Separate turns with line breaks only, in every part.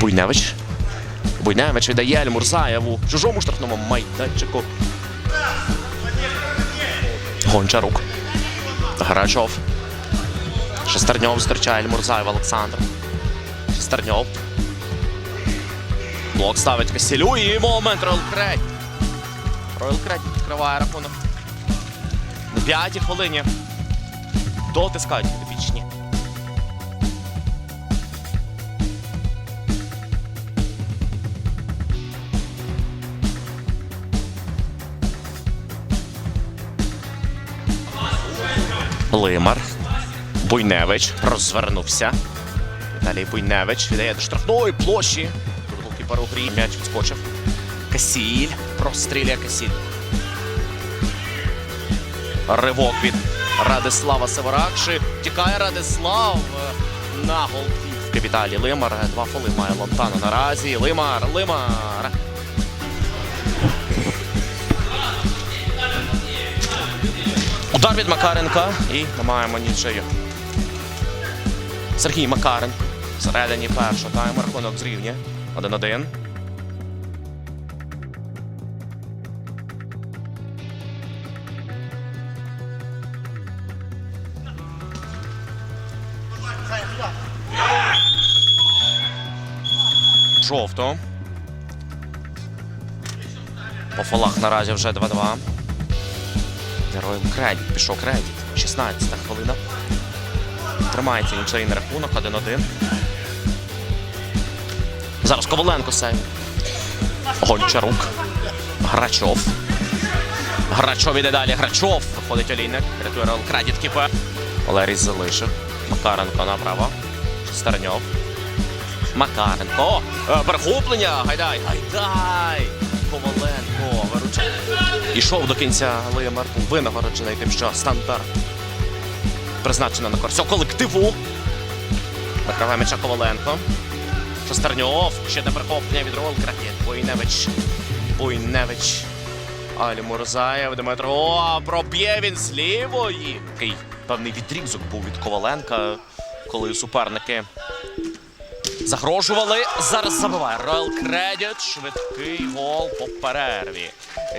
Буйневич. Буйневич віддає Альмурзаєву в чужому штрафному майданчику. Гончарук. Грачов. Шестерньов зустрічає Альмурзаєва Олександр. Шестерньов. Блок ставить Касілю і момент Роyal Credit. Royal Credit відкриває рахунок. На п'ятій хвилині. Дотискають Лимар. Буйневич розвернувся. Віталій Буйневич віддає до штрафної площі. Тут у грі. М'яч відскочив. Касіль. Прострілює Касіль. Ривок від Радислава Северакши. Тікає Радислав на голківки Віталій Лимар. Два фоли має Лонтана наразі. Лимар, Лимар. Удар від Макаренка і маємо нічию. Сергій Макаренко. Всередині першого тайму рахунок зрівнює. 1-1. Жовто. По фолах наразі вже 2-2. Героєм кредит. Пішов кредит. 16 хвилина. Тримається нічийний рахунок 1-1. Зараз Коваленко сейв. Гончарук. Грачов. Грачов іде далі. Грачов. Виходить олійник. Рятує Рол Кредит кіпер. Валерій залишив. Макаренко направо. Шестерньов. Макаренко. Е, Перехоплення. Гайдай. Гайдай. Коваленко. Ішов до кінця Лимар. Був винагороджений тим, що стандарт призначено на цього колективу. Накриває м'яча Коваленко. Шестерньов. Ще одне перехоплення від Ролкраті. Буйневич. Буйневич. Алі Мурзаєв. Дмитро. О, проб'є він з лівої. Такий певний відрізок був від Коваленка, коли суперники загрожували. Зараз забиває Роyal Credit. Швидкий гол по перерві.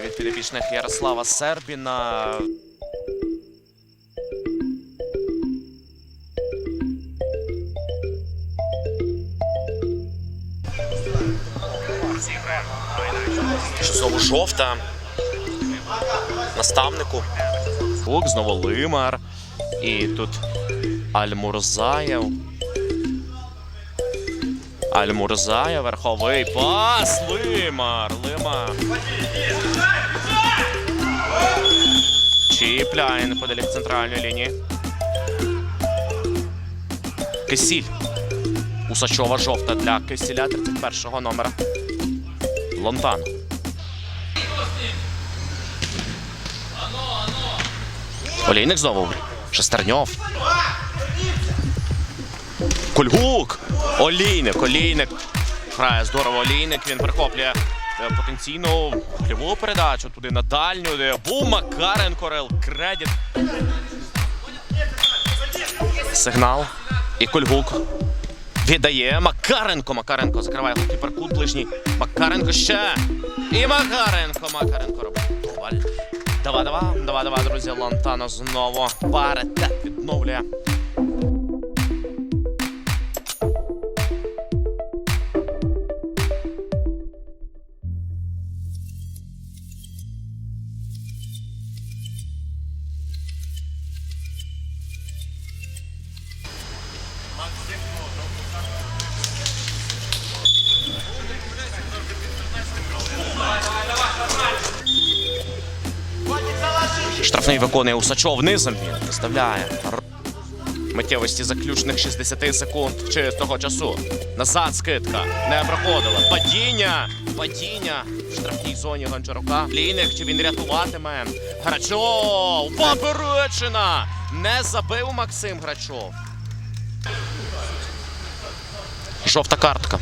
Від підопічних Ярослава Сербіна. Знову жовта. Наставнику. Лук, знову Лимар. І тут Альмурзаєв. Альмурзаєв, верховий пас. Лимар. Лимар. Чіпляє неподалік центральної лінії. Кисіль. Усачова жовта для Кисіля 31-го номера. Лонтан. Олійник знову. Шестерньов. Кульгук. Олійник. Олійник. Грає здорово Олійник. Він прихоплює е, потенційну хліву передачу туди на дальню. Бум Макаренко Рел Кредит. Сигнал. І Кульгук. Віддає Макаренко. Макаренко закриває голкіпер ближній. Макаренко ще. І Макаренко. Макаренко робить. Коваль. Два-два. Два-два, друзі. Лантано знову. Паритет відновлює. Штрафний виконує Усачов низом. Він виставляє миттєвості заключних 60 секунд чистого часу. Назад скидка. Не проходила. Падіння. Падіння. В штрафній зоні Гончарука. Лійник, чи він рятуватиме? Грачов. Поперечина. Не забив Максим Грачов. Жовта картка.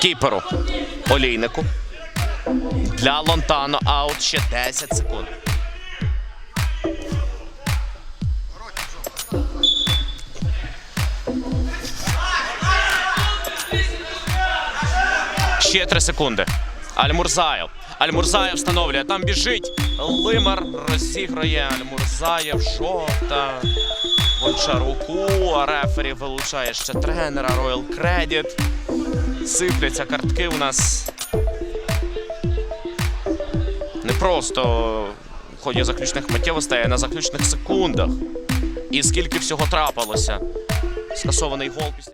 Кіперу. Олійнику. Для Лонтано аут ще 10 секунд. Ще 3 секунди. Альмурзаєв. Альмурзаєв встановлює. Там біжить. Лимар розігрує. Альмурзаєв. Жовта. Гончаруку. А рефері вилучає ще тренера. Royal Credit. Сипляться картки у нас. Не просто в ході заключних миттєвостей, а на заключних секундах. І скільки всього трапилося. Скасований гол після.